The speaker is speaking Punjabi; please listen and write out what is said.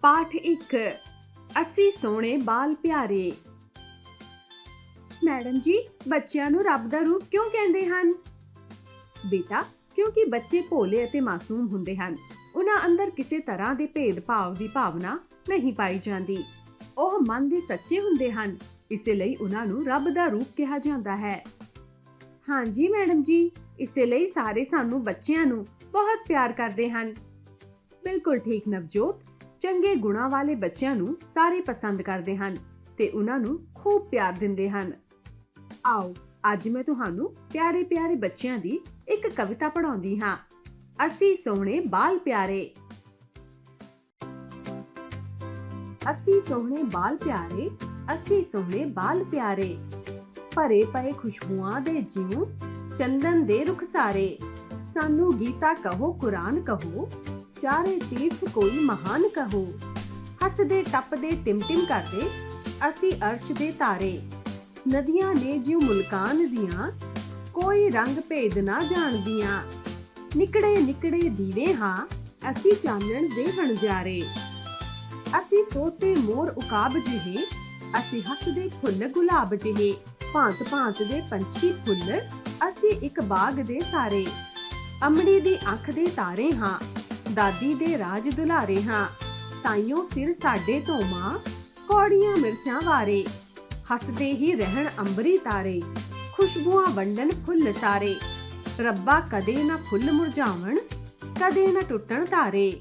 ਪਾਠ 1 ਅਸੀਂ ਸੋਹਣੇ ਬਾਲ ਪਿਆਰੇ। ਮੈਡਮ ਜੀ, ਬੱਚਿਆਂ ਨੂੰ ਰੱਬ ਦਾ ਰੂਪ ਕਿਉਂ ਕਹਿੰਦੇ ਹਨ? ਬੇਟਾ, ਕਿਉਂਕਿ ਬੱਚੇ ਭੋਲੇ ਅਤੇ ਮਾਸੂਮ ਹੁੰਦੇ ਹਨ। ਉਹਨਾਂ ਅੰਦਰ ਕਿਸੇ ਤਰ੍ਹਾਂ ਦੇ ਭੇਦਭਾਵ ਦੀ ਭਾਵਨਾ ਨਹੀਂ ਪਾਈ ਜਾਂਦੀ। ਉਹ ਮਨ ਦੇ ਸੱਚੇ ਹੁੰਦੇ ਹਨ। ਇਸੇ ਲਈ ਉਹਨਾਂ ਨੂੰ ਰੱਬ ਦਾ ਰੂਪ ਕਿਹਾ ਜਾਂਦਾ ਹੈ। ਹਾਂਜੀ ਮੈਡਮ ਜੀ। ਇਸੇ ਲਈ ਸਾਰੇ ਸਾਨੂੰ ਬੱਚਿਆਂ ਨੂੰ ਬਹੁਤ ਪਿਆਰ ਕਰਦੇ ਹਨ। ਬਿਲਕੁਲ ਠੀਕ, ਨਵਜੋਤ। ਚੰਗੇ ਗੁਣਾਂ ਵਾਲੇ ਬੱਚਿਆਂ ਨੂੰ ਸਾਰੇ ਪਸੰਦ ਕਰਦੇ ਹਨ ਤੇ ਉਹਨਾਂ ਨੂੰ ਖੂਬ ਪਿਆਰ ਦਿੰਦੇ ਹਨ। ਆਓ, ਅੱਜ ਮੈਂ ਤੁਹਾਨੂੰ ਪਿਆਰੇ ਪਿਆਰੇ ਬੱਚਿਆਂ ਦੀ ਇੱਕ ਕਵਿਤਾ ਪੜਾਉਂਦੀ ਹਾਂ। ਅਸੀਂ ਸੋਹਣੇ ਬਾਲ ਪਿਆਰੇ। ਅਸੀਂ ਸੋਹਣੇ ਬਾਲ ਪਿਆਰੇ, ਅਸੀਂ ਸੋਹਣੇ ਬਾਲ ਪਿਆਰੇ। ਭਰੇ ਪਏ ਖੁਸ਼ਬੂਆਂ ਦੇ ਜਿਉ ਚੰਦਨ ਦੇ ਰੁਖ ਸਾਰੇ। ਸਾਨੂੰ ਗੀਤਾ ਕਹੋ, ਕੁਰਾਨ ਕਹੋ ਚਾਰੇ ਤੀਰਥ ਕੋਈ ਮਹਾਨ ਕਹੋ। ਹੱਸਦੇ, ਟੱਪਦੇ, ਟਿਮਟਿਮ ਕਰਦੇ ਅਸੀਂ ਅਰਸ਼ ਦੇ ਤਾਰੇ। ਨਦੀਆਂ ਨੇ ਜਿਉ ਮੁਲਕਾਨ ਦੀਆਂ, ਕੋਈ ਰੰਗ ਭੇਦ ਨਾ ਜਾਣਦੀਆਂ। ਨਿਕੜੇ ਨਿਕੜੇ ਦੀਵੇ ਹਾਂ, ਅਸੀਂ ਚਾਨਣ ਦੇ ਵਣਜਾਰੇ ਅਸੀਂ ਤੋਤੇ ਮੋਰ ਉਕਾਬ ਜਿਹੇ, ਅਸੀਂ ਹੱਸਦੇ ਫੁੱਲ ਗੁਲਾਬ ਜਿਹੇ। ਭਾਂਤ ਭਾਂਤ ਦੇ ਪੰਛੀ ਫੁੱਲ ਅਸੀਂ ਇੱਕ ਬਾਗ ਦੇ ਸਾਰੇ। ਅਮੜੀ ਦੀ ਅੱਖ ਦੇ ਤਾਰੇ ਹਾਂ ਦਾਦੀ ਦੇ ਰਾਜ ਦੁਲਾਰੇ ਹਾਂ। ਤਾਈਓ ਫਿਰ ਸਾਡੇ ਤੋਂ ਮਾਂ, ਕੌੜੀਆਂ ਮਿਰਚਾਂ ਵਾਰੇ। ਹੱਸਦੇ ਹੀ ਰਹਿਣ ਅੰਬਰੀ ਤਾਰੇ, ਖੁਸ਼ਬੂਆਂ ਵੰਡਣ ਫੁੱਲ ਸਾਰੇ। ਰੱਬਾ ਕਦੇ ਨਾ ਫੁੱਲ ਮੁਰਝਾਵਣ, ਕਦੇ ਨਾ ਟੁੱਟਣ ਤਾਰੇ।